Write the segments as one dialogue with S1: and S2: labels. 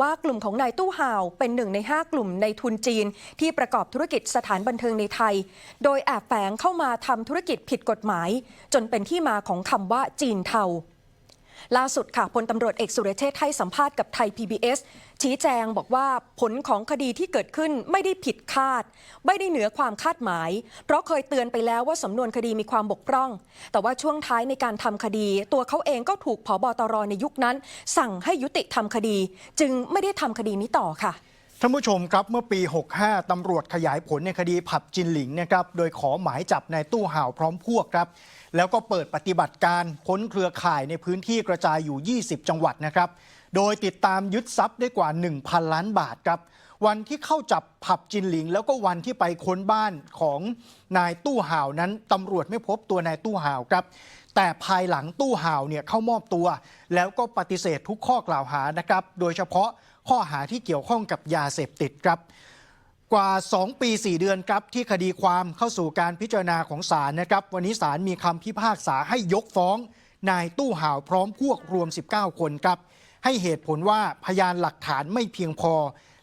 S1: ว่ากลุ่มของนายตู้ห่าวเป็นหนึ่งใน 5 กลุ่มในทุนจีน ที่ประกอบธุรกิจสถานบันเทิงในไทย โดยแอบแฝงเข้ามาทำธุรกิจผิดกฎหมาย จนเป็นที่มาของคำว่าจีนเทา ล่าสุดค่ะพลตำรวจเอกสุรเชษฐ์ให้สัมภาษณ์กับไทย PBS ชี้แจงบอกว่าผลของคดีที่เกิดขึ้นไม่ได้ผิดคาด ไม่ได้เหนือความคาดหมาย เพราะเคยเตือนไปแล้วว่าสำนวนคดีมีความบกพร่อง แต่ว่าช่วงท้ายในการทำคดี ตัวเขาเองก็ถูกผบตรในยุคนั้น สั่งให้ยุติทำคดี จึงไม่ได้ทำคดีนี้ต่อค่ะ
S2: ท่านผู้ชมครับเมื่อปี 65 ตำรวจขยายผลในคดีผับจินหลิงนะครับโดยขอหมายจับนายตู้ห่าวพร้อมพวกครับแล้วก็เปิดปฏิบัติการค้นเครือข่ายในพื้นที่กระจายอยู่ 20 จังหวัดนะครับโดยติดตามยึดทรัพย์ได้กว่า 1,000 ล้านบาทครับวันที่เข้าจับผับจินหลิง แล้วก็วันที่ไปค้นบ้านของนายตู้ห่าวนั้นตำรวจไม่พบตัวนายตู้ห่าวครับแต่ภายหลังตู้ห่าวเนี่ยเข้ามอบตัว แล้วก็ปฏิเสธทุกข้อกล่าวหานะครับโดยเฉพาะ ข้อหาที่เกี่ยวข้องกับยาเสพติดครับ กว่า 2 ปี 4 เดือนครับที่คดีความเข้าสู่การพิจารณาของศาลนะครับ วันนี้ศาลมีคำพิพากษาให้ยกฟ้อง นายตู้ห่าวพร้อมพวกรวม 19 คนครับ ให้เหตุผลว่าพยานหลักฐานไม่เพียงพอ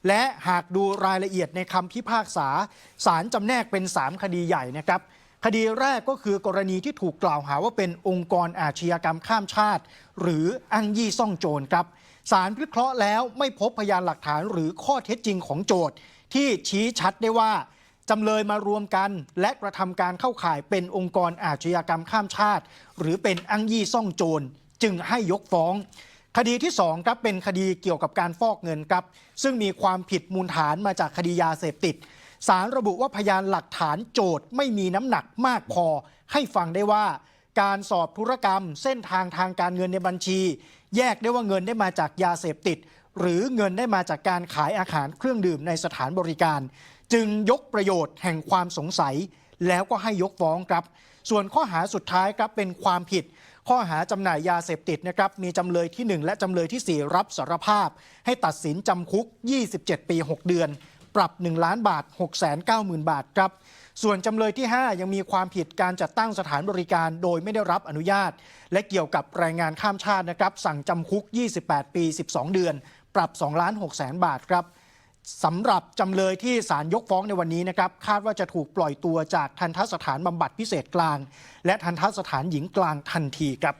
S2: และหากดูรายละเอียดในคำพิพากษาศาลจำแนกเป็น 3 คดีใหญ่นะครับคดีแรกก็คือกรณีที่ถูกกล่าวหาว่าเป็นองค์กรอาชญากรรมข้ามชาติ หรืออ้างยี่ซ่องโจรครับ ศาลวิเคราะห์แล้วไม่พบพยานหลักฐานหรือข้อเท็จจริงของโจทย์ ที่ชี้ชัดได้ว่าจำเลยมารวมกัน และกระทำการเข้าข่ายเป็นองค์กรอาชญากรรมข้ามชาติ หรือเป็นอ้างยี่ซ่องโจรจึงให้ยกฟ้อง คดีที่2ครับเป็นคดีเกี่ยวกับการฟอกเงินครับ ซึ่งมีความผิดมูลฐานมาจากคดียาเสพติดศาลระบุว่าพยานหลักฐานโจทย์ไม่มีน้ำหนักมากพอ ให้ฟังได้ว่า การสอบธุรกรรม เส้นทางทางการเงินในบัญชี แยกได้ว่าเงินได้มาจากยาเสพติด หรือเงินได้มาจากการขายอาหารเครื่องดื่มในสถานบริการ จึงยกประโยชน์แห่งความสงสัย แล้วก็ให้ยกฟ้องครับ ส่วนข้อหาสุดท้ายครับเป็นความผิด ข้อหาจำหน่ายยาเสพติดนะครับมีจำเลยที่ 1 และจำเลยที่ 4 รับสารภาพ ให้ตัดสินจำคุก 27 ปี 6 เดือน ปรับ 1 ล้านบาท 690,000 บาทครับ ส่วนจำเลยที่ 5 ยังมีความผิดการจัดตั้งสถานบริการโดยไม่ได้รับอนุญาต และเกี่ยวกับแรงงานข้ามชาตินะครับ สั่งจำคุก 28 ปี 12 เดือน ปรับ2ล้าน6แสนบาทครับสำหรับจำเลยที่ศาลยกฟ้องในวันนี้นะครับ คาดว่าจะถูกปล่อยตัวจากทันทสถานบำบัดพิเศษกลาง และทันทสถานหญิงกลางทันทีครับ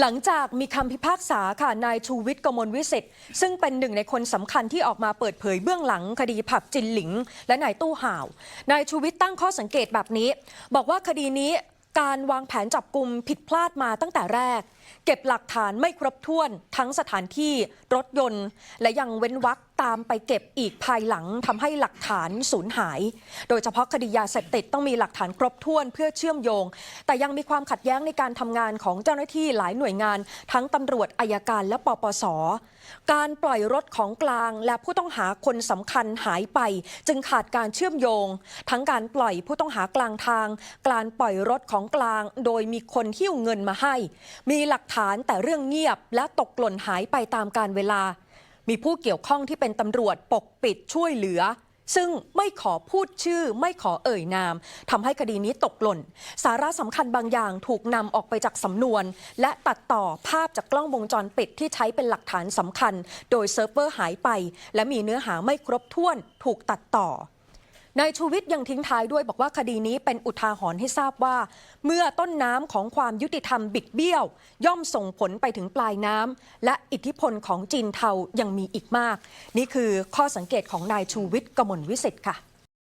S1: หลังจากมีคำพิพากษาค่ะนายชูวิทย์กมลวิสิทธิ์ซึ่งเป็นหนึ่งในคนสำคัญที่ออกมาเปิดเผยเบื้องหลังคดีผับจินหลิง และนายตู้ห่าวนายชูวิทย์ตั้งข้อสังเกตแบบนี้ บอกว่าคดีนี้การวางแผนจับกลุ่มผิดพลาดมาตั้งแต่แรก เก็บหลักฐานไม่ครบถ้วนทั้งสถานที่รถยนต์ และยังเว้นวรรค ตามไปเก็บอีกภายหลังทำให้หลักฐานสูญหาย โดยเฉพาะคดียาเสพติดต้องมีหลักฐานครบถ้วนเพื่อเชื่อมโยง แต่ยังมีความขัดแย้งในการทำงานของเจ้าหน้าที่หลายหน่วยงาน ทั้งตำรวจอายการและปปส การปล่อยรถของกลางและผู้ต้องหาคนสำคัญหายไป จึงขาดการเชื่อมโยง ทั้งการปล่อยผู้ต้องหากลางทาง การปล่อยรถของกลาง โดยมีคนหิ้วเงินมาให้ มีหลักฐานแต่เรื่องเงียบและตกหล่นหายไปตามการเวลา มีผู้เกี่ยวข้องที่เป็นตำรวจปกปิดช่วยเหลือ ซึ่งไม่ขอพูดชื่อ ไม่ขอเอ่ยนามทำให้คดีนี้ตกหล่น สาระสำคัญบางอย่างถูกนำออกไปจากสำนวน และตัดต่อภาพจากกล้องวงจรปิดที่ใช้เป็นหลักฐานสำคัญ โดยเซิร์ฟเวอร์หายไป และมีเนื้อหาไม่ครบถ้วนถูกตัดต่อ นายชูวิทย์ยังทิ้งท้ายด้วยบอกว่าคดีนี้เป็นอุทาหรณ์ให้ทราบว่า เมื่อต้นน้ำของความยุติธรรมบิดเบี้ยว ย่อมส่งผลไปถึงปลายน้ำและอิทธิพลของจีนเทายังมีอีกมาก นี่คือข้อสังเกตของนายชูวิทย์กมลวิสิทธิ์ค่ะ